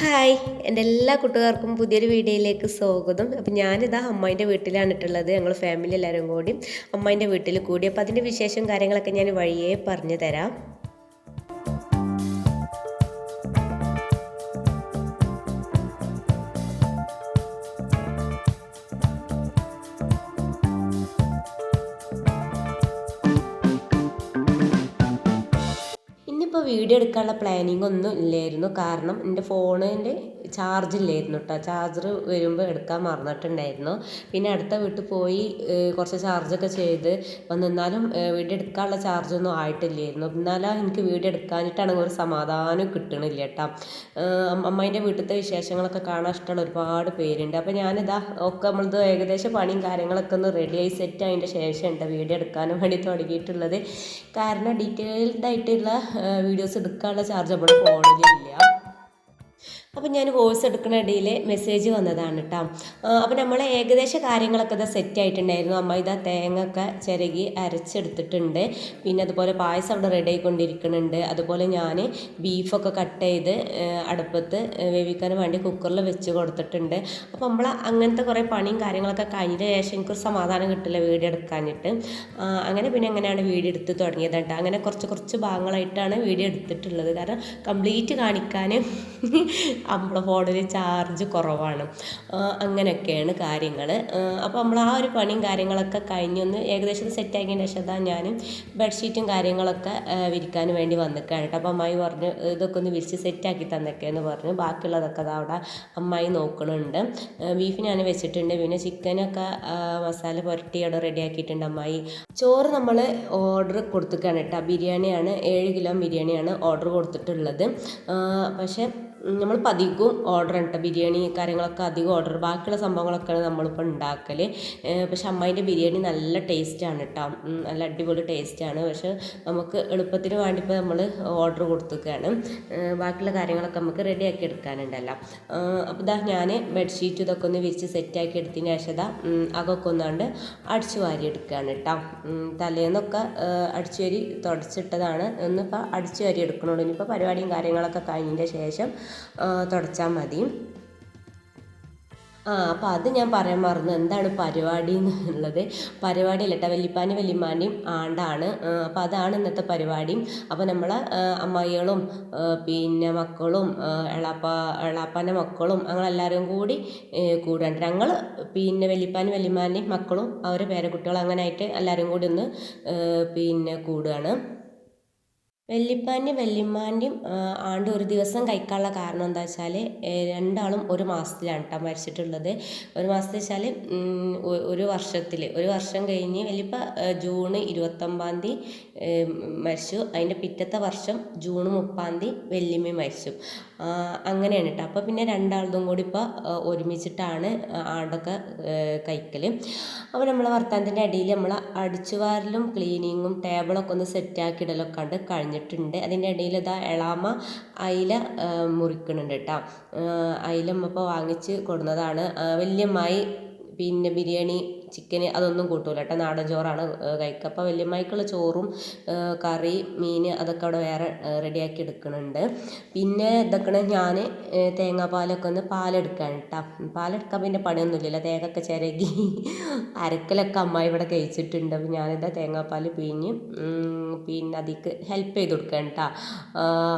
Hi എന്റെ എല്ലാ കൂട്ടുകാർക്കും പുതിയൊരു വീഡിയോയിലേക്ക് സ്വാഗതം. അപ്പം ഞാനിതാ അമ്മായിന്റെ വീട്ടിലാണ് ഇട്ടുള്ളത്. ഞങ്ങൾ ഫാമിലി എല്ലാവരും കൂടി അമ്മായിന്റെ വീട്ടിൽ കൂടി. അപ്പോൾ അതിന്റെ വിശേഷം കാര്യങ്ങളൊക്കെ ഞാൻ വഴിയേ പറഞ്ഞു തരാം. വീഡിയോ എടുക്കാനുള്ള പ്ലാനിങ് ഒന്നും ഇല്ലായിരുന്നു. കാരണം എന്റെ ഫോണിന്റെ ചാർജ് ഇല്ലായിരുന്നു കേട്ടോ ചാർജർ വരുമ്പോൾ എടുക്കാൻ മറന്നിട്ടുണ്ടായിരുന്നു. പിന്നെ അടുത്ത വീട്ടിൽ പോയി കുറച്ച് ചാർജൊക്കെ ചെയ്ത് വന്നിരുന്നാലും വീഡിയോ എടുക്കാനുള്ള ചാർജൊന്നും ആയിട്ടില്ലായിരുന്നു. എന്നാലും എനിക്ക് വീഡിയോ എടുക്കാനിട്ടാണെങ്കിൽ ഒരു സമാധാനം കിട്ടണില്ല കേട്ടോ അമ്മേന്റെ വീട്ടിലത്തെ വിശേഷങ്ങളൊക്കെ കാണാൻ ഇഷ്ടമുള്ള ഒരുപാട് പേരുണ്ട്. അപ്പോൾ ഞാനിതാ ഒക്കെ നമ്മളത് ഏകദേശം പണിയും കാര്യങ്ങളൊക്കെ ഒന്ന് റെഡിയായി സെറ്റ് അതിന്റെ ശേഷം ഉണ്ട് വീഡിയോ എടുക്കാനും വേണ്ടി തുടങ്ങിയിട്ടുള്ളത്. കാരണം ഡീറ്റെയിൽഡായിട്ടുള്ള വീഡിയോസ് എടുക്കാനുള്ള ചാർജ് നമ്മുടെ ഫോണിലില്ല അപ്പം ഞാൻ കോഴ്സ് എടുക്കുന്ന ഇടയിൽ മെസ്സേജ് വന്നതാണ് കേട്ടോ അപ്പം നമ്മൾ ഏകദേശ കാര്യങ്ങളൊക്കെ ഇതാ സെറ്റ് ആയിട്ടുണ്ടായിരുന്നു. അമ്മ ഇതാ തേങ്ങ ഒക്കെ ചിരകി അരച്ചെടുത്തിട്ടുണ്ട്. പിന്നെ അതുപോലെ പായസം അവിടെ റെഡി ആയിക്കൊണ്ടിരിക്കുന്നുണ്ട്. അതുപോലെ ഞാൻ ബീഫൊക്കെ കട്ട് ചെയ്ത് അടുപ്പത്ത് വേവിക്കാൻ വേണ്ടി കുക്കറിൽ വെച്ച് കൊടുത്തിട്ടുണ്ട്. അപ്പോൾ നമ്മൾ അങ്ങനത്തെ കുറേ പണിയും കാര്യങ്ങളൊക്കെ കഴിഞ്ഞതിന് ശേഷം എനിക്കൊരു സമാധാനം കിട്ടില്ല വീഡിയോ എടുക്കാഞ്ഞിട്ട്. അങ്ങനെ പിന്നെ എങ്ങനെയാണ് വീഡിയോ എടുത്ത് തുടങ്ങിയത് കേട്ടോ അങ്ങനെ കുറച്ച് കുറച്ച് ഭാഗങ്ങളായിട്ടാണ് വീഡിയോ എടുത്തിട്ടുള്ളത്. കാരണം കംപ്ലീറ്റ് കാണിക്കാൻ നമ്മുടെ ഫോണിൽ ചാർജ് കുറവാണ്. അങ്ങനെയൊക്കെയാണ് കാര്യങ്ങൾ അപ്പോൾ നമ്മൾ ആ ഒരു പണിയും കാര്യങ്ങളൊക്കെ കഴിഞ്ഞൊന്ന് ഏകദേശം സെറ്റ് ആക്കിയതിന് ശേഷം അതാ ഞാൻ ബെഡ്ഷീറ്റും കാര്യങ്ങളൊക്കെ വിരിക്കാൻ വേണ്ടി വന്നിക്കാണ് കേട്ടോ. അപ്പോൾ അമ്മായി പറഞ്ഞു ഇതൊക്കെ ഒന്ന് വിരിച്ച് സെറ്റാക്കി തന്നൊക്കെയെന്ന് പറഞ്ഞു. ബാക്കിയുള്ളതൊക്കെ അതാ അവിടെ അമ്മായി നോക്കണുണ്ട്. ബീഫ് ഞാൻ വെച്ചിട്ടുണ്ട്. പിന്നെ ചിക്കനൊക്കെ മസാല പുരട്ടി അവിടെ റെഡിയാക്കിയിട്ടുണ്ട് അമ്മായി. ചോറ് നമ്മൾ ഓർഡർ കൊടുത്തിക്കാണ് കേട്ടോ. ബിരിയാണിയാണ് ഏഴ് കിലോ ബിരിയാണിയാണ് ഓർഡർ കൊടുത്തിട്ടുള്ളത്. പക്ഷേ നമ്മൾ അധികവും ഓർഡർ ഉണ്ട് ബിരിയാണി കാര്യങ്ങളൊക്കെ അധികം ഓർഡർ ബാക്കിയുള്ള സംഭവങ്ങളൊക്കെയാണ് നമ്മളിപ്പോൾ ഉണ്ടാക്കൽ പക്ഷെ അമ്മായിന്റെ ബിരിയാണി നല്ല ടേസ്റ്റാണ് കേട്ടോ നല്ല അടിപൊളി ടേസ്റ്റാണ് പക്ഷെ നമുക്ക് എളുപ്പത്തിന് വേണ്ടിപ്പോൾ നമ്മൾ ഓർഡർ കൊടുത്തേക്കാണ്. ബാക്കിയുള്ള കാര്യങ്ങളൊക്കെ നമുക്ക് റെഡിയാക്കി എടുക്കാനുണ്ടല്ലോ. അപ്പോൾ ഇതാ ഞാൻ ബെഡ്ഷീറ്റ് ഇതൊക്കെ ഒന്ന് വിരിച്ച് സെറ്റാക്കി എടുത്തതിന് ശേഷം അതൊക്കെ ഒന്നാണ്ട് അടിച്ചു വാരി എടുക്കുകയാണ് കേട്ടോ തലേന്നൊക്കെ അടിച്ചു വാരി തുടച്ചിട്ടതാണ്. ഒന്നിപ്പോൾ അടിച്ചു വാരി എടുക്കണുള്ളൂ. ഇനിയിപ്പോൾ പരിപാടിയും കാര്യങ്ങളൊക്കെ കഴിഞ്ഞതിന്റെ ശേഷം തുടച്ചാൽ മതി. ആ അപ്പോൾ അത് ഞാൻ പറയാൻ മറന്നു. എന്താണ് പരിപാടി എന്നുള്ളത്? പരിപാടി അല്ല കേട്ടോ. വല്യപ്പാനും വല്യമ്മാന്റെയും ആണ്ടാണ്. അപ്പോൾ അതാണ് ഇന്നത്തെ പരിപാടി. അപ്പോൾ നമ്മൾ അമ്മായികളും പിന്നെ മക്കളും എളാപ്പ എളാപ്പാന്റെ മക്കളും ഞങ്ങളെല്ലാവരും കൂടി കൂടാണ്ട്. ഞങ്ങൾ പിന്നെ വല്യപ്പാനും വല്യമ്മാന്റെയും മക്കളും അവരെ പേരക്കുട്ടികളും അങ്ങനെ ആയിട്ട് എല്ലാവരും കൂടി ഒന്ന് പിന്നെ കൂടുകയാണ് വല്യപ്പാന്റെയും വല്യമ്മാന്റെയും ആണ്ട് ഒരു ദിവസം കഴിക്കാനുള്ള കാരണം എന്താ വെച്ചാൽ രണ്ടാളും ഒരു മാസത്തിലാണ് കേട്ടോ മരിച്ചിട്ടുള്ളത്. ഒരു മാസത്തിൽ വെച്ചാൽ ഒരു വർഷത്തിൽ ഒരു വർഷം കഴിഞ്ഞ് വെല്ലിപ്പ ജൂൺ ഇരുപത്തൊമ്പതാം തീയതി മരിച്ചു. അതിന്റെ പിറ്റത്തെ വർഷം ജൂൺ മുപ്പാം തീയതി വല്യമ്മ മരിച്ചു. അങ്ങനെയാണ് കേട്ടോ അപ്പോൾ പിന്നെ രണ്ടാളതും കൂടി ഇപ്പോൾ ഒരുമിച്ചിട്ടാണ് ആണ്ടൊക്കെ കഴിക്കൽ അപ്പോൾ നമ്മളെ വർത്താനത്തിന്റെ ഇടയിൽ നമ്മൾ അടിച്ചുവാരലും ക്ലീനിങ്ങും ടേബിളൊക്കെ ഒന്ന് സെറ്റാക്കി ഇടലൊക്കെ കണ്ട് കഴിഞ്ഞിട്ടുണ്ട് അതിന്റെ ഇടയിൽ ഇതാ എളാമ അയില മുറിക്കുന്നുണ്ട് കേട്ടോ അയില ഇപ്പോൾ വാങ്ങിച്ച് കൊടുന്നതാണ്. വല്യമ്മായി പിന്നെ ബിരിയാണി ചിക്കന് അതൊന്നും കൂട്ടൂല കേട്ടോ. നാടൻ ചോറാണ് കഴിക്കുക. അപ്പോൾ വല്യമ്മയ്ക്കുള്ള ചോറും കറി മീൻ അതൊക്കെ അവിടെ വേറെ റെഡിയാക്കി എടുക്കുന്നുണ്ട്. പിന്നെ ഇതൊക്കെ ഞാൻ തേങ്ങാപ്പാലൊക്കെ ഒന്ന് പാലെടുക്കാൻ കേട്ടോ പാലെടുക്കാൻ പിന്നെ പണിയൊന്നുമില്ലല്ലോ. തേങ്ങയൊക്കെ ചിരകി അരക്കലൊക്കെ അമ്മ ഇവിടെ കഴിച്ചിട്ടുണ്ട്. അപ്പോൾ ഞാനിതാ തേങ്ങാപ്പാൽ പിഴിഞ്ഞ് പിന്നെ അതിക്ക് ഹെൽപ്പ് ചെയ്ത് കൊടുക്കാൻ കേട്ടോ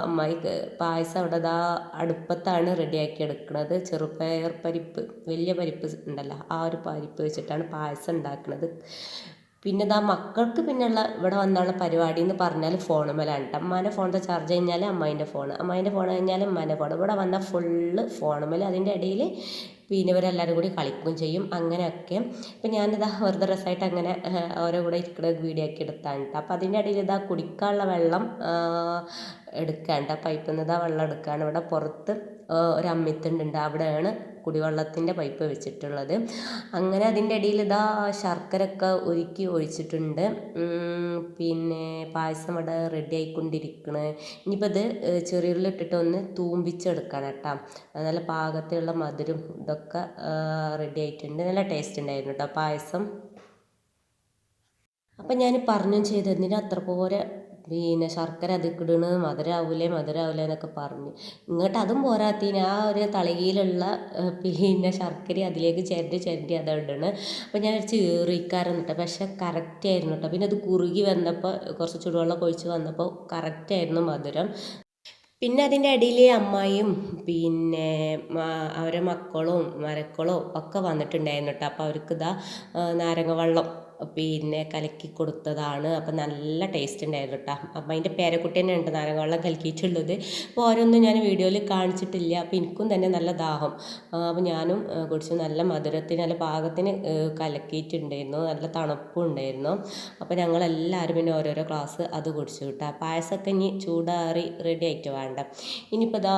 അമ്മായിക്ക് പായസം അവിടെ ഇതാ അടുപ്പത്താണ് റെഡിയാക്കി എടുക്കുന്നത് ചെറുപയർ പരിപ്പ് വലിയ പരിപ്പ് ഉണ്ടല്ലോ ആ ഒരു പരിപ്പ് വെച്ചിട്ടാണ് പായസം ഉണ്ടാക്കുന്നത് പിന്നെ ഇതാ മക്കൾക്ക് പിന്നെയുള്ള ഇവിടെ വന്നുള്ള പരിപാടി എന്ന് പറഞ്ഞാൽ ഫോണുമേലാണ് കേട്ടോ. അമ്മാന്റെ ഫോണിന്റെ ചാർജ് കഴിഞ്ഞാൽ അമ്മായിന്റെ ഫോൺ അമ്മായിന്റെ ഫോൺ കഴിഞ്ഞാൽ അമ്മാന്റെ ഫോൺ ഇവിടെ വന്ന ഫുള്ള് ഫോണുമേൽ അതിന്റെ ഇടയിൽ പിന്നെ ഇവരെല്ലാവരും കൂടി കളിക്കുകയും ചെയ്യും. അങ്ങനെയൊക്കെ. ഇപ്പം ഞാനിതാ വെറുതെ രസമായിട്ട് അങ്ങനെ ഓരോ കൂടെ ഇരിക്കുന്ന വീഡിയോ ഒക്കെ എടുത്താണ് കേട്ടോ. അപ്പം അതിന്റെ ഇടയിൽ ഇതാ കുടിക്കാനുള്ള വെള്ളം എടുക്കാണ്ട് പൈപ്പിൽ നിന്ന് ഇതാ വെള്ളം എടുക്കുകയാണ് ഇവിടെ പുറത്ത് ഒരു അമ്മിത്തുണ്ട് അവിടെയാണ് കുടിവെള്ളത്തിന്റെ പൈപ്പ് വെച്ചിട്ടുള്ളത്. അങ്ങനെ അതിന്റെ ഇടയിൽ ഇതാ ശർക്കരയൊക്കെ ഒരുക്കി ഒഴിച്ചിട്ടുണ്ട്. പിന്നെ പായസം ഇവിടെ റെഡി ആയിക്കൊണ്ടിരിക്കണ്. ഇനിയിപ്പോൾ ഇത് ചെറിയുള്ളിട്ടിട്ട് ഒന്ന് തൂമ്പിച്ചെടുക്കണം കേട്ടോ. നല്ല പാകത്തിലുള്ള മധുരം ഇതൊക്കെ റെഡി ആയിട്ടുണ്ട്. നല്ല ടേസ്റ്റ് ഉണ്ടായിരുന്നു കേട്ടോ പായസം. അപ്പം ഞാൻ പറഞ്ഞു ചെയ്തതിന് അത്ര പോലെ പിന്നെ ശർക്കര അതിക്കിടണ് മധുരാവൂലേ മധുരാവൂലേ എന്നൊക്കെ പറഞ്ഞു. ഇങ്ങോട്ട് അതും പോരാത്തീന്. ആ ഒരു തളികയിലുള്ള പിന്നെ ശർക്കര അതിലേക്ക് ചിരണ്ടി ചിരണ്ടി അത് ഇടണ്. അപ്പം ഞാൻ വിചാരിച്ച് ഏറിക്കാരെന്ന് കേട്ടോ പക്ഷെ കറക്റ്റ് ആയിരുന്നു കേട്ടോ പിന്നെ അത് കുറുകി വന്നപ്പോൾ കുറച്ച് ചൂടുവെള്ളം ഒഴിച്ച് വന്നപ്പോൾ കറക്റ്റ് ആയിരുന്നു മധുരം. പിന്നെ അതിന്റെ ഇടയിൽ അമ്മായിയും പിന്നെ അവരെ മക്കളും മരക്കളും ഒക്കെ വന്നിട്ടുണ്ടായിരുന്നു കേട്ടോ അപ്പോൾ അവർക്ക് ഇതാ നാരങ്ങ വെള്ളം പിന്നെ കലക്കി കൊടുത്തതാണ്. അപ്പം നല്ല ടേസ്റ്റ് ഉണ്ടായിരുന്നു കേട്ടോ അപ്പം അതിന്റെ പേരക്കുട്ടി തന്നെ ഉണ്ട് നാരങ്ങവെള്ളം കലക്കിയിട്ടുള്ളത്. അപ്പോൾ ഓരോന്നും ഞാൻ വീഡിയോയിൽ കാണിച്ചിട്ടില്ല. അപ്പോൾ എനിക്കും തന്നെ നല്ല ദാഹം. അപ്പോൾ ഞാനും കുറച്ച് നല്ല മധുരത്തിന് നല്ല പാകത്തിന് കലക്കിയിട്ടുണ്ടായിരുന്നു. നല്ല തണുപ്പും ഉണ്ടായിരുന്നു. അപ്പോൾ ഞങ്ങളെല്ലാവരും പിന്നെ ഓരോരോ ക്ലാസ് അത് കുടിച്ചു കിട്ടാം പായസമൊക്കെ ഇനി ചൂടാറി റെഡി ആയിട്ട് വേണ്ട. ഇനിയിപ്പോൾ ഇതാ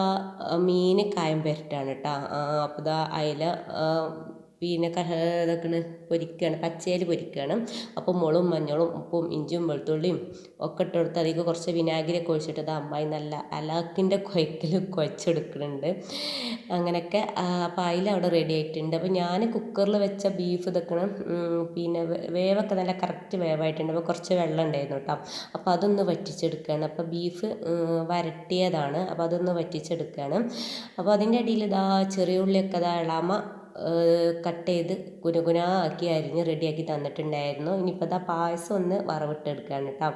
മീൻ കായം പെരട്ടാണ് കേട്ടോ അപ്പോൾ ഇതാ അയില പിന്നെ ഇതൊക്കെയാണ് പൊരിക്കുകയാണ് പച്ചയിൽ പൊരിക്കുകയാണ് അപ്പോൾ മുളകും മഞ്ഞളും ഉപ്പും ഇഞ്ചും വെളുത്തുള്ളിയും ഒക്കെ ഇട്ട് കൊടുത്ത് അതിലേക്ക് കുറച്ച് വിനാഗിരിയൊക്കെ ഒഴിച്ചിട്ട് അത് അമ്മായി നല്ല അലാക്കിന്റെ കുഴക്കൽ കുഴച്ചെടുക്കുന്നുണ്ട് അങ്ങനെയൊക്കെ അപ്പോൾ അതിൽ അവിടെ റെഡി ആയിട്ടുണ്ട്. അപ്പോൾ ഞാൻ കുക്കറിൽ വെച്ച ബീഫ് ഇതൊക്കെ പിന്നെ വേവൊക്കെ നല്ല കറക്റ്റ് വേവായിട്ടുണ്ട്. അപ്പോൾ കുറച്ച് വെള്ളം ഉണ്ടായിരുന്നു കേട്ടോ അപ്പോൾ അതൊന്ന് വറ്റിച്ചെടുക്കുകയാണ് അപ്പോൾ ബീഫ് വരട്ടിയതാണ്. അപ്പോൾ അതൊന്ന് വറ്റിച്ചെടുക്കുകയാണ് അപ്പോൾ അതിന്റെ അടിയിൽ ഇതാ ചെറിയ ഉള്ളിയൊക്കെ ഇതാ ഇളാമ കട്ട് ചെയ്ത് കുനുകുനാ ആക്കി അരിഞ്ഞ് റെഡിയാക്കി തന്നിട്ടുണ്ടായിരുന്നു. ഇനിയിപ്പോൾ ഇതാ പായസം ഒന്ന് വറവിട്ടെടുക്കുകയാണ് കേട്ടോ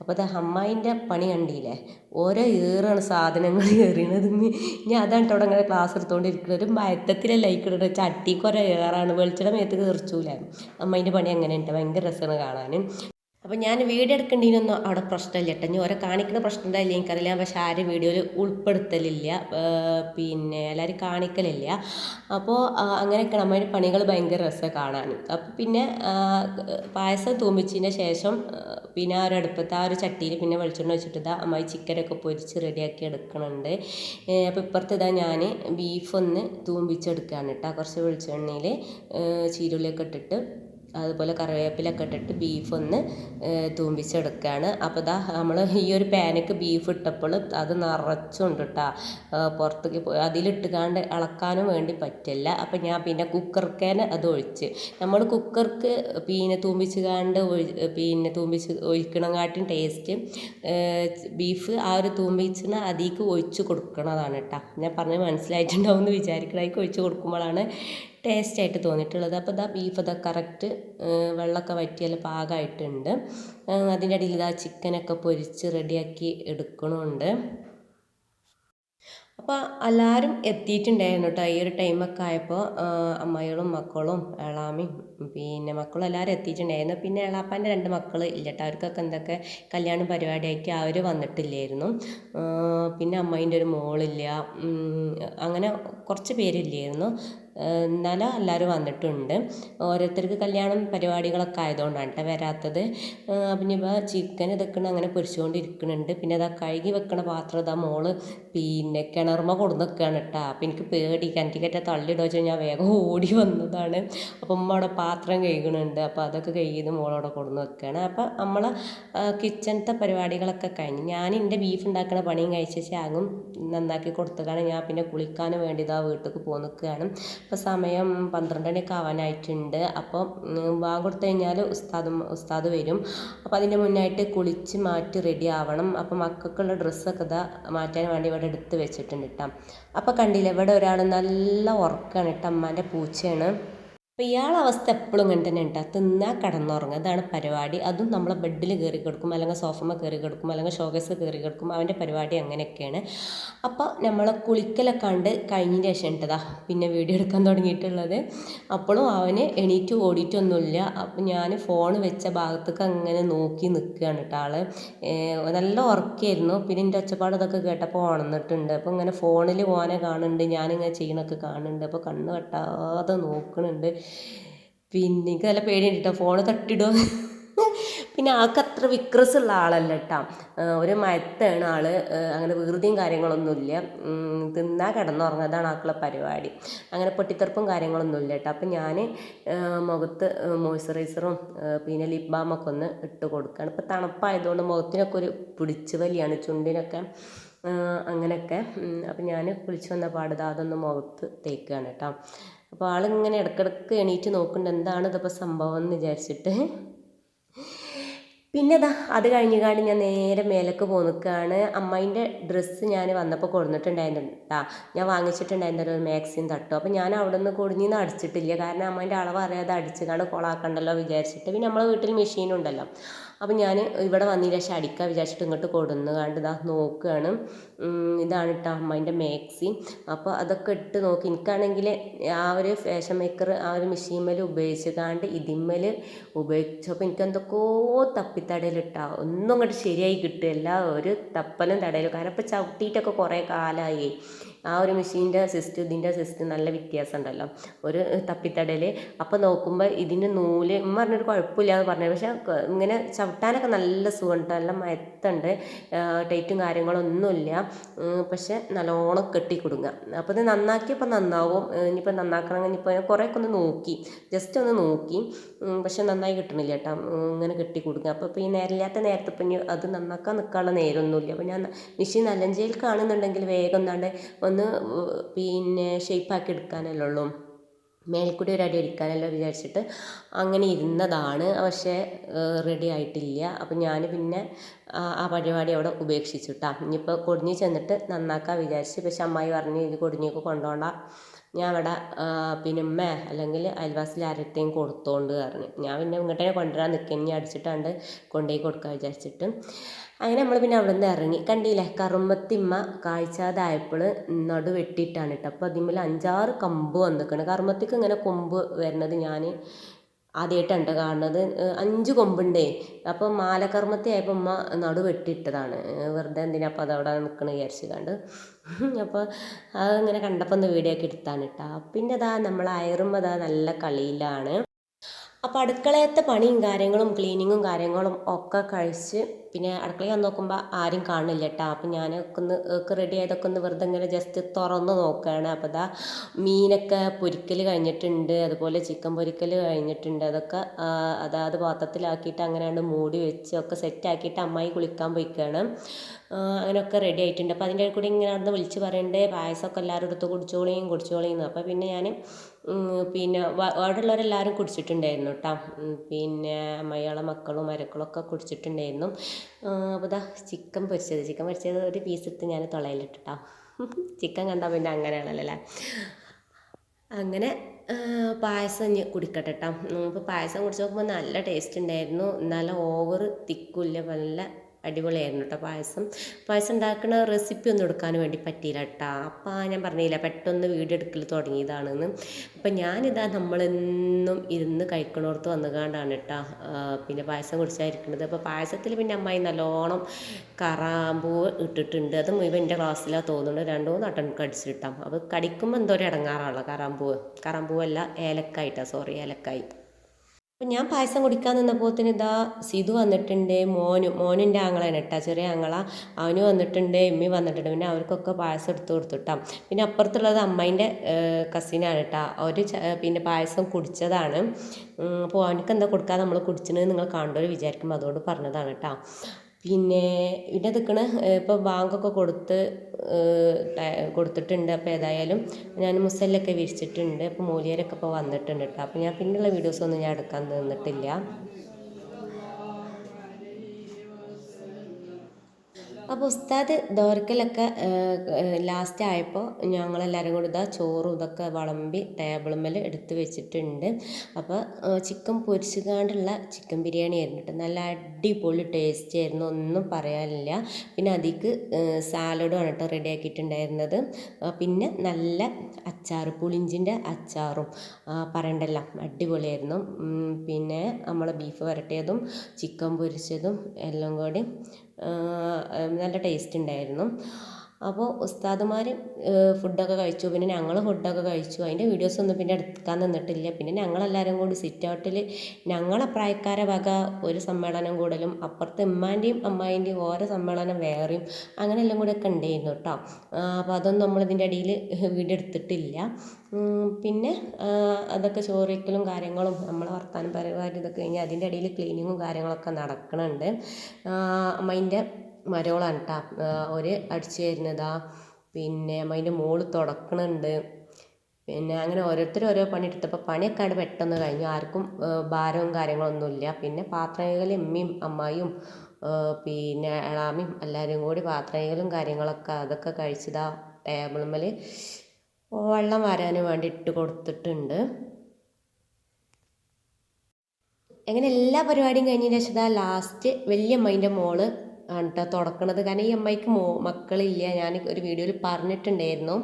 അപ്പോൾ അത് അമ്മായിന്റെ പണി കണ്ടില്ലേ? ഓരോ ഏറാണ് സാധനങ്ങൾ ഏറിയണത് ഇനി അതാണ് കേട്ടോ ക്ലാസ് എടുത്തുകൊണ്ടിരിക്കുന്നത് ഒരു മയത്തത്തിലെ ലൈക്ക് ഇടുന്നത് ചട്ടിക്ക് കുറേ ഏറാണ്. വെളിച്ചെണ്ണ മേത്ത് കയറിച്ചൂല അമ്മേന്റെ പണി അങ്ങനെ ഉണ്ട് ഭയങ്കര രസമാണ് കാണാൻ അപ്പോൾ ഞാൻ വീഡിയോ എടുക്കേണ്ടതിനൊന്നും അവിടെ പ്രശ്നമില്ല കേട്ടോ ഞാൻ ഓരോ കാണിക്കുന്ന പ്രശ്നം എന്തായാലും എനിക്കറിയില്ല. പക്ഷേ ആരും വീഡിയോയിൽ ഉൾപ്പെടുത്തലില്ല. പിന്നെ എല്ലാവരും കാണിക്കലില്ല. അപ്പോൾ അങ്ങനെയൊക്കെ നമ്മുടെ പണികൾ ഭയങ്കര രസമാണ് കാണാൻ അപ്പോൾ പിന്നെ പായസം തൂമിച്ചതിന് ശേഷം പിന്നെ ആ ഒരു അടുപ്പത്ത് ആ ഒരു ചട്ടിയിൽ പിന്നെ വെളിച്ചെണ്ണ വെച്ചിട്ട് ഇതാ അമ്മായി ചിക്കനൊക്കെ പൊരിച്ച് റെഡിയാക്കി എടുക്കണുണ്ട്. അപ്പോൾ ഇപ്പുറത്ത് ഇതാ ഞാൻ ബീഫ് ഒന്ന് തൂമ്പിച്ചെടുക്കുകയാണ് കേട്ടോ കുറച്ച് വെളിച്ചെണ്ണയിൽ ചീരുള്ളിയൊക്കെ ഇട്ടിട്ട്. അതുപോലെ കറിവേപ്പിലൊക്കെ ഇട്ടിട്ട് ബീഫ് ഒന്ന് തൂമ്പിച്ചെടുക്കുകയാണ് അപ്പോൾ ഇതാ നമ്മൾ ഈ ഒരു പാനക്ക് ബീഫ് ഇട്ടപ്പോൾ അത് നിറച്ചുണ്ട് കേട്ടോ പുറത്തേക്ക് പോയി അതിലിട്ടുകാണ്ട് ഇളക്കാനും വേണ്ടി പറ്റില്ല. അപ്പോൾ ഞാൻ പിന്നെ കുക്കർക്കേനെ അത് ഒഴിച്ച്. നമ്മൾ കുക്കർക്ക് പിന്നെ തൂമ്പിച്ചുകാണ്ട് പിന്നെ തൂമ്പിച്ച് ഒഴിക്കണങ്ങാട്ടും ടേസ്റ്റ് ബീഫ് ആ ഒരു തൂമ്പിച്ചിന് അതിലേക്ക് ഒഴിച്ച് കൊടുക്കണതാണ് കേട്ടോ ഞാൻ പറഞ്ഞ് മനസ്സിലായിട്ടുണ്ടാവും എന്ന് വിചാരിക്കണമായിരിക്കും ഒഴിച്ച് കൊടുക്കുമ്പോഴാണ് ടേസ്റ്റ് ആയിട്ട് തോന്നിയിട്ടുള്ളത്. അപ്പോൾ ഇതാ ബീഫ് ഇതാ കറക്റ്റ് വെള്ളമൊക്കെ വറ്റിയാൽ പാകമായിട്ടുണ്ട്. അതിന്റെ ഇടയിൽ ഇതാ ചിക്കനൊക്കെ പൊരിച്ച് റെഡിയാക്കി എടുക്കണമുണ്ട് അപ്പോൾ എല്ലാവരും എത്തിയിട്ടുണ്ടായിരുന്നു കേട്ടോ. ഈ ഒരു ടൈമൊക്കെ ആയപ്പോൾ അമ്മയോളും മക്കളും എളാമയും പിന്നെ മക്കളും എല്ലാവരും എത്തിയിട്ടുണ്ടായിരുന്നു. പിന്നെ എളാപ്പാന്റെ രണ്ട് മക്കൾ ഇല്ല കേട്ടോ. അവർക്കൊക്കെ എന്തൊക്കെ കല്യാണം പരിപാടിയായിട്ട് അവർ വന്നിട്ടില്ലായിരുന്നു. പിന്നെ അമ്മേന്റെ ഒരു മോളില്ല. അങ്ങനെ കുറച്ച് പേരില്ലായിരുന്നു. എന്നാലും എല്ലാവരും വന്നിട്ടുണ്ട്. ഓരോരുത്തർക്ക് കല്യാണം പരിപാടികളൊക്കെ ആയതുകൊണ്ടാണ് കേട്ടോ വരാത്തത്. പിന്നെ ഇപ്പോൾ ചിക്കൻ ഇതൊക്കെ അങ്ങനെ പൊരിച്ചുകൊണ്ടിരിക്കുന്നുണ്ട് പിന്നെ അതാ കഴുകി വെക്കണ പാത്രം ഇതാ മോൾ പിന്നെ കിണർമ കൊടുന്ന് നിൽക്കുകയാണ് കേട്ടോ അപ്പം എനിക്ക് പേടി കിണറ്റിക്കറ്റ തള്ളിയിടുക വെച്ചാൽ ഞാൻ വേഗം ഓടി വന്നതാണ്. അപ്പം ഉമ്മ അവിടെ പാത്രം കഴുകണുണ്ട്. അപ്പോൾ അതൊക്കെ കഴുകിയത് മോളവിടെ കൊടുന്ന് വെക്കുകയാണ് അപ്പം നമ്മൾ കിച്ചണത്തെ പരിപാടികളൊക്കെ കഴിഞ്ഞ് ഞാൻ എന്റെ ബീഫ് ഉണ്ടാക്കുന്ന പണിയും കഴിച്ച ആകും നന്നാക്കി കൊടുത്തതാണ്. ഞാൻ പിന്നെ കുളിക്കാൻ വേണ്ടി ഇതാ വീട്ടിലേക്ക് പോയി നിൽക്കുകയാണ് ഇപ്പോൾ സമയം പന്ത്രണ്ട് മണിയൊക്കെ ആവാനായിട്ടുണ്ട്. അപ്പോൾ ബാങ്ക് കൊടുത്തു കഴിഞ്ഞാൽ ഉസ്താദ് ഉസ്താദ് വരും. അപ്പോൾ അതിന്റെ മുന്നായിട്ട് കുളിച്ച് മാറ്റി റെഡി ആവണം. അപ്പോൾ മക്കൾക്കുള്ള ഡ്രസ്സൊക്കെ ഇതാ മാറ്റാൻ വേണ്ടി ഇവിടെ എടുത്ത് വെച്ചിട്ടുണ്ട് കേട്ടോ അപ്പോൾ കണ്ടില്ലേ ഇവിടെ ഒരാൾ നല്ല ഉറക്കമാണ് കേട്ടോ അമ്മാന്റെ പൂച്ചയാണ്. അപ്പോൾ ഇയാളെ അവസ്ഥ എപ്പോഴും ഇങ്ങനെ തന്നെ ഉണ്ടാകും തിന്നാൽ കിടന്നുറങ്ങുക അതാണ് പരിപാടി. അതും നമ്മളെ ബെഡിൽ കയറി കിടക്കും അല്ലെങ്കിൽ സോഫമ്മ കയറി കിടക്കും അല്ലെങ്കിൽ ഷോകേസ് കയറി കിടക്കും. അവന്റെ പരിപാടി അങ്ങനെയൊക്കെയാണ്. അപ്പോൾ നമ്മൾ കുളിക്കലൊക്കെ കണ്ട് കഴിഞ്ഞതിന് ശേഷം ഉണ്ടതാ പിന്നെ വീഡിയോ എടുക്കാൻ തുടങ്ങിയിട്ടുള്ളത്. അപ്പോഴും അവന് എണീറ്റ് ഓടിയിട്ടൊന്നുമില്ല. അപ്പം ഞാൻ ഫോൺ വെച്ച ഭാഗത്തേക്ക് അങ്ങനെ നോക്കി നിൽക്കുകയാണ് കേട്ടോ ആൾ നല്ല ഉറക്കായിരുന്നു പിന്നെ എന്റെ ഒച്ചപ്പാട് ഇതൊക്കെ കേട്ടപ്പോൾ ഉണർന്നിട്ടുണ്ട്. അപ്പോൾ ഇങ്ങനെ ഫോണിൽ പോകാനെ കാണുന്നുണ്ട് ഞാനിങ്ങനെ ചെയ്യണൊക്കെ കാണുന്നുണ്ട്. അപ്പോൾ കണ്ണ് വെട്ടാതെ നോക്കുന്നുണ്ട് പിന്നെ എനിക്ക് നല്ല പേടിയുണ്ട് കേട്ടോ ഫോൺ തട്ടിടും. പിന്നെ ആൾക്ക് അത്ര വിക്രസുള്ള ആളല്ല കേട്ടോ ഒരു മയത്താണ് ആൾ അങ്ങനെ വികൃതിയും കാര്യങ്ങളൊന്നുമില്ല. തിന്നാ കിടന്നുറങ്ങതാണ് ആൾക്കുള്ള പരിപാടി. അങ്ങനെ പൊട്ടിത്തെറുപ്പും കാര്യങ്ങളൊന്നുമില്ല കേട്ടോ അപ്പം ഞാൻ മുഖത്ത് മോയ്സ്ചറൈസറും പിന്നെ ലിപ് ബാമൊക്കെ ഒന്ന് ഇട്ട് കൊടുക്കുകയാണ് ഇപ്പം തണുപ്പായതുകൊണ്ട് മുഖത്തിനൊക്കെ ഒരു പിടിച്ച് വലിയാണ് ചുണ്ടിനൊക്കെ അങ്ങനെയൊക്കെ. അപ്പം ഞാൻ കുളിച്ച് വന്ന പാട് അതൊന്ന് മുഖത്ത് തേക്കുകയാണ് കേട്ടോ അപ്പോൾ ആളിങ്ങനെ ഇടക്കിടക്ക് എണീറ്റ് നോക്കുന്നുണ്ട് എന്താണ് ഇതിപ്പോൾ സംഭവം എന്ന് വിചാരിച്ചിട്ട്. പിന്നെ അതാ അത് കഴിഞ്ഞുകാണ്ട് ഞാൻ നേരെ മേലേക്ക് പോന്നിക്കാണ് അമ്മേന്റെ ഡ്രസ്സ് ഞാൻ വന്നപ്പോൾ കൊടുത്തിട്ടുണ്ടായിരുന്നു കേട്ടോ ഞാൻ വാങ്ങിച്ചിട്ടുണ്ടായിരുന്നല്ലോ ഒരു മാക്സിൻ തട്ടു. അപ്പോൾ ഞാൻ അവിടെ നിന്ന് കുടുങ്ങിന്ന് അടിച്ചിട്ടില്ല. കാരണം അമ്മേന്റെ അളവ് അറിയാതെ അടിച്ചുകാണ്ട് കൊളാക്കണ്ടല്ലോ വിചാരിച്ചിട്ട്. പിന്നെ നമ്മളെ വീട്ടിൽ മെഷീൻ ഉണ്ടല്ലോ. അപ്പം ഞാൻ ഇവിടെ വന്നതിന് ശേഷം അടിക്കാൻ വിചാരിച്ചിട്ട് ഇങ്ങോട്ട് കൊടുന്നു കണ്ട് ഇതാ നോക്കുകയാണ് ഇതാണ് കേട്ടോ അമ്മേന്റെ മാക്സി. അപ്പോൾ അതൊക്കെ ഇട്ട് നോക്കി. എനിക്കാണെങ്കിൽ ആ ഒരു ഫാഷൻ മേക്കർ ആ ഒരു മെഷീൻമേൽ ഉപയോഗിച്ച് കാണ്ട് ഇതിന്മേൽ ഉപയോഗിച്ചപ്പോൾ എനിക്ക് എന്തൊക്കെയോ തപ്പിത്തടയിലിട്ടാ ഒന്നും അങ്ങോട്ട് ശരിയായി കിട്ടുകയല്ല ഒരു തപ്പലും തടയലും കാരണം ഇപ്പോൾ ചവിട്ടിയിട്ടൊക്കെ കുറേ കാലമായി ആ ഒരു മെഷീന്റെ സിസ്റ്റം ഇതിന്റെ സിസ്റ്റം നല്ല വ്യത്യാസം ഉണ്ടല്ലോ ഒരു തപ്പിത്തടൽ അപ്പോൾ നോക്കുമ്പോൾ ഇതിന്റെ നൂൽ ഉമ്മ പറഞ്ഞൊരു കുഴപ്പമില്ല എന്ന് പറഞ്ഞു. പക്ഷേ ഇങ്ങനെ ചവിട്ടാനൊക്കെ നല്ല സുഖമുണ്ട്. നല്ല മയത്തുണ്ട്. ടൈറ്റും കാര്യങ്ങളൊന്നുമില്ല. പക്ഷെ നല്ലോണം കെട്ടി കൊടുങ്ങുക അപ്പോൾ ഇത് നന്നാക്കിയപ്പോൾ നന്നാവും. ഇനിയിപ്പോൾ നന്നാക്കണമെങ്കിൽ ഇനിയിപ്പോൾ കുറേയൊക്കെ ഒന്ന് നോക്കി. ജസ്റ്റ് ഒന്ന് നോക്കി. പക്ഷെ നന്നായി കിട്ടണില്ല കേട്ടോ. ഇങ്ങനെ കെട്ടി കൊടുക്കുക അപ്പോൾ ഇപ്പോൾ ഈ നേരമില്ലാത്ത നേരത്തെ ഇപ്പം അത് നന്നാക്കാൻ നിൽക്കാനുള്ള നേരമൊന്നുമില്ല അപ്പോൾ ഞാൻ മെഷീൻ കാണുന്നുണ്ടെങ്കിൽ വേഗം ഒന്നാണ്ട് ഒന്ന് പിന്നെ ഷേപ്പാക്കി എടുക്കാനല്ലേ ഉള്ളൂ. മേൽക്കൂടി ഒരു അടി അടിക്കാനല്ലോ വിചാരിച്ചിട്ട് അങ്ങനെ ഇരുന്നതാണ്. പക്ഷേ റെഡി ആയിട്ടില്ല. അപ്പം ഞാൻ പിന്നെ ആ പരിപാടി അവിടെ ഉപേക്ഷിച്ചു കേട്ടോ ഇനിയിപ്പോൾ കൊടിഞ്ഞ് ചെന്നിട്ട് നന്നാക്കാൻ വിചാരിച്ചു. പക്ഷെ അമ്മായി പറഞ്ഞു ഇത് കൊടിഞ്ഞൊക്കെ കൊണ്ടുപോകണ്ട ഞാൻ അവിടെ പിന്നെ ഉമ്മ അല്ലെങ്കിൽ അയൽവാസിൽ ആരത്തെയും കൊടുത്തോണ്ട് പറഞ്ഞു. ഞാൻ പിന്നെ ഇങ്ങോട്ടേ കൊണ്ടുവരാൻ നിൽക്കുക ഇനി അടിച്ചിട്ടാണ്ട് കൊണ്ടുപോയി കൊടുക്കാൻ വിചാരിച്ചിട്ട്. അങ്ങനെ നമ്മൾ പിന്നെ അവിടെ നിന്ന് ഇറങ്ങി. കണ്ടില്ലേ? കറുമത്തിമ്മ കാഴ്ചാതായപ്പോൾ നടു വെട്ടിയിട്ടാണ് കേട്ടോ. അപ്പോൾ അതിന്മേൽ അഞ്ചാറ് കമ്പ് വന്നിരിക്കണം കറുമത്തിക്ക് ഇങ്ങനെ കൊമ്പ് വരുന്നത് ഞാൻ ആദ്യമായിട്ടാണ് കാണുന്നത്. അഞ്ച് കൊമ്പുണ്ടേ. അപ്പോൾ മാലകർമ്മത്തെ ആയപ്പോൾ ഉമ്മ നടു വെട്ടിയിട്ടതാണ്. വെറുതെ എന്തിനാ അപ്പോൾ അതവിടെ നിൽക്കണ വിചാരിച്ച് കണ്ട് അപ്പോൾ അതിങ്ങനെ കണ്ടപ്പോൾ ഒന്ന് വീഡിയോ ഒക്കെ എടുത്താണ് കേട്ടോ. പിന്നെ അതാ നമ്മൾ അയറുമ്പോൾ അതാ നല്ല കളിയിലാണ്. അപ്പോൾ അടുക്കളയത്തെ പണിയും കാര്യങ്ങളും ക്ലീനിങ്ങും കാര്യങ്ങളും ഒക്കെ കഴിച്ച് പിന്നെ അടുക്കളയിൽ വന്ന് നോക്കുമ്പോൾ ആരും കാണില്ല കേട്ടോ. അപ്പം ഞാനൊക്കെ ഒന്ന് ഒക്കെ റെഡി ആയതൊക്കെ ഒന്ന് വെറുതെ ഇങ്ങനെ ജസ്റ്റ് തുറന്ന് നോക്കുകയാണ് അപ്പോൾ ഇതാ മീനൊക്കെ പൊരിക്കൽ കഴിഞ്ഞിട്ടുണ്ട്. അതുപോലെ ചിക്കൻ പൊരിക്കൽ കഴിഞ്ഞിട്ടുണ്ട്. അതൊക്കെ അതാത് പാത്രത്തിലാക്കിയിട്ട് അങ്ങനെയാണ് മൂടി വെച്ച് ഒക്കെ സെറ്റാക്കിയിട്ട് അമ്മായി കുളിക്കാൻ പോയിക്കാണ്. അങ്ങനെയൊക്കെ റെഡി ആയിട്ടുണ്ട്. അപ്പോൾ അതിന്റെ കൂടെ ഇങ്ങനെ അവിടുന്ന് വിളിച്ച് പറയണ്ടേ പായസമൊക്കെ എല്ലാവരും എടുത്ത് കുടിച്ചോളിയും കുടിച്ചോളിയും അപ്പോൾ പിന്നെ ഞാൻ പിന്നെ അവിടെ ഉള്ളവരെല്ലാവരും കുടിച്ചിട്ടുണ്ടായിരുന്നു കേട്ടോ. പിന്നെ അമ്മയാളെ മക്കളും മരക്കളൊക്കെ കുടിച്ചിട്ടുണ്ടായിരുന്നു. അപ്പോൾ ചിക്കൻ പൊരിച്ചത്. ചിക്കൻ പൊരിച്ചത് ഒരു പീസ് എടുത്ത് ഞാൻ തുളയിലിട്ടിട്ടോ. ചിക്കൻ കണ്ടാൽ പിന്നെ അങ്ങനെയാണല്ലോ അല്ലേ? അങ്ങനെ പായസം കുടിക്കട്ടെ കേട്ടോ അപ്പോൾ പായസം കുടിച്ച് നോക്കുമ്പോൾ നല്ല ടേസ്റ്റ് ഉണ്ടായിരുന്നു. നല്ല ഓവർ തിക്കില്ല നല്ല അടിപൊളിയായിരുന്നു കേട്ടോ പായസം. പായസം ഉണ്ടാക്കുന്ന റെസിപ്പി ഒന്നും എടുക്കാൻ വേണ്ടി പറ്റിയില്ല കേട്ടോ അപ്പം ഞാൻ പറഞ്ഞില്ല പെട്ടെന്ന് വീഡിയോ എടുക്കൽ തുടങ്ങിയതാണെന്ന്. അപ്പം ഞാനിതാ നമ്മളെന്നും ഇരുന്ന് കഴിക്കണോർത്ത് വന്നുകൊണ്ടാണ് കേട്ടോ പിന്നെ പായസം കുടിച്ചായിരിക്കുന്നത് അപ്പോൾ പായസത്തിൽ പിന്നെ അമ്മായി നല്ലോണം കറാമ്പൂവ് ഇട്ടിട്ടുണ്ട്. അത് മുഴുവൻ എന്റെ ക്ലാസ്സിലാണ് തോന്നുന്നു രണ്ടു മൂന്ന് അട്ടൻ കടിച്ചിട്ടാം അത് കടിക്കുമ്പോൾ എന്തോ ഒരു ഇടങ്ങാറാണല്ലോ കറാമ്പൂവ്. കറാമ്പൂവല്ല ഏലക്കായിട്ടാണ് സോറി ഏലക്കായി. അപ്പം ഞാൻ പായസം കുടിക്കാൻ നിന്നപ്പോത്തിന് ഇതാ സിധു വന്നിട്ടുണ്ട് മോനും മോനിന്റെ ആങ്ങളാണ് കേട്ടോ ചെറിയ ആങ്ങള. അവന് വന്നിട്ടുണ്ട് എമ്മി വന്നിട്ടുണ്ട്. പിന്നെ അവർക്കൊക്കെ പായസം എടുത്ത് കൊടുത്തുട്ടാ. പിന്നെ അപ്പുറത്തുള്ളത് അമ്മേന്റെ കസിനാണ് കേട്ടോ അവർ പിന്നെ പായസം കുടിച്ചതാണ്. അപ്പോൾ അവനക്ക് എന്താ കൊടുക്കാതെ നമ്മൾ കുടിച്ചത് നിങ്ങൾ കണ്ടോ വിചാരിക്കുമ്പോൾ അതുകൊണ്ട് പറഞ്ഞതാണ് കേട്ടോ പിന്നെ പിന്നെ നിൽക്കണ ഇപ്പോൾ ബാങ്കൊക്കെ കൊടുത്ത് കൊടുത്തിട്ടുണ്ട്. അപ്പോൾ ഏതായാലും ഞാൻ മുസല്ലൊക്കെ വിരിച്ചിട്ടുണ്ട്. അപ്പോൾ മോലിയേരൊക്കെ ഇപ്പോൾ വന്നിട്ടുണ്ട് കേട്ടോ അപ്പോൾ ഞാൻ പിന്നെയുള്ള വീഡിയോസൊന്നും ഞാൻ എടുക്കാൻ നിന്നിട്ടില്ല. അപ്പോൾ ഉസ്താദ് ദോർക്കലൊക്കെ ലാസ്റ്റ് ആയപ്പോൾ ഞങ്ങളെല്ലാവരും കൂടി ഇതാ ചോറും ഇതൊക്കെ വിളമ്പി ടേബിളുമ്മൽ എടുത്തു വെച്ചിട്ടുണ്ട്. അപ്പോൾ ചിക്കൻ പൊരിച്ചുകാണ്ടുള്ള ചിക്കൻ ബിരിയാണി ആയിരുന്നു കേട്ടോ നല്ല അടിപൊളി ടേസ്റ്റ് ആയിരുന്നു. ഒന്നും പറയാനില്ല. പിന്നെ അതിക്ക് സാലഡുമാണ് കേട്ടോ റെഡി ആക്കിയിട്ടുണ്ടായിരുന്നത്. പിന്നെ നല്ല അച്ചാർ പുളിഞ്ചിന്റെ അച്ചാറും പറയണ്ടല്ല. അടിപൊളിയായിരുന്നു. പിന്നെ നമ്മൾ ബീഫ് വരട്ടിയതും ചിക്കൻ പൊരിച്ചതും എല്ലാം കൂടി നല്ല ടേസ്റ്റ് ഉണ്ടായിരുന്നു. അപ്പോൾ ഉസ്താദുമാർ ഫുഡൊക്കെ കഴിച്ചു. പിന്നെ ഞങ്ങൾ ഫുഡൊക്കെ കഴിച്ചു. അതിന്റെ വീഡിയോസൊന്നും പിന്നെ എടുക്കാൻ നിന്നിട്ടില്ല. പിന്നെ ഞങ്ങളെല്ലാവരും കൂടി സിറ്റ് ഔട്ടിൽ ഞങ്ങളെ പ്രായക്കാരെ വക ഒരു സമ്മേളനം കൂടലും അപ്പുറത്തെ ഉമ്മാന്റെയും അമ്മായിന്റെയും ഓരോ സമ്മേളനം വേറെയും അങ്ങനെ എല്ലാം കൂടെ ഒക്കെ ഉണ്ടായിരുന്നു കേട്ടോ അപ്പോൾ അതൊന്നും നമ്മളിതിന്റെ ഇടയിൽ വീഡിയോ എടുത്തിട്ടില്ല. പിന്നെ അതൊക്കെ ചോറിക്കലും കാര്യങ്ങളും നമ്മളെ വർത്താനം പരിപാടി ഇതൊക്കെ കഴിഞ്ഞാൽ അതിന്റെ ഇടയിൽ ക്ലീനിങ്ങും കാര്യങ്ങളൊക്കെ നടക്കുന്നുണ്ട് അമ്മേന്റെ മരോളാണ് കേട്ടോ ഒരു അടിച്ചു തരുന്നതാ. പിന്നെ അതിന്റെ മുകളിൽ തുടക്കണുണ്ട്. പിന്നെ അങ്ങനെ ഓരോരുത്തർ ഓരോ പണി എടുത്തപ്പോൾ പണിയൊക്കെ അവിടെ പെട്ടെന്ന് കഴിഞ്ഞു. ആർക്കും ഭാരവും കാര്യങ്ങളൊന്നുമില്ല പിന്നെ പാത്രം കഴുകൽ അമ്മായും പിന്നെ എളാമയും എല്ലാവരും കൂടി പാത്രങ്ങളും കാര്യങ്ങളൊക്കെ അതൊക്കെ കഴിച്ചതാ ടേബിളുമ്മൽ വെള്ളം വരാൻ വേണ്ടി ഇട്ട് കൊടുത്തിട്ടുണ്ട്. അങ്ങനെ എല്ലാ പരിപാടിയും കഴിഞ്ഞതിന് ശേഷം ലാസ്റ്റ് വലിയ അമ്മേന്റെ മോൾ ആണ് കേട്ടോ തുടക്കണത്. കാരണം ഈ അമ്മയ്ക്ക് മോ മക്കളില്ല. ഞാൻ ഒരു വീഡിയോയിൽ പറഞ്ഞിട്ടുണ്ടായിരുന്നു.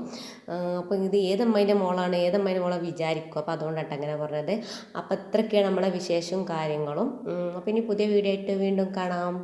അപ്പോൾ ഇത് ഏത് അമ്മേന്റെ മോളാണ് ഏത് അമ്മേന്റെ മോളെ വിചാരിക്കും. അപ്പോൾ അതുകൊണ്ടാണ് അങ്ങനെ പറഞ്ഞത്. അപ്പോൾ ഇത്രയൊക്കെയാണ് നമ്മളെ വിശേഷവും കാര്യങ്ങളും. അപ്പോൾ ഇനി പുതിയ വീഡിയോ ആയിട്ട് വീണ്ടും കാണാം.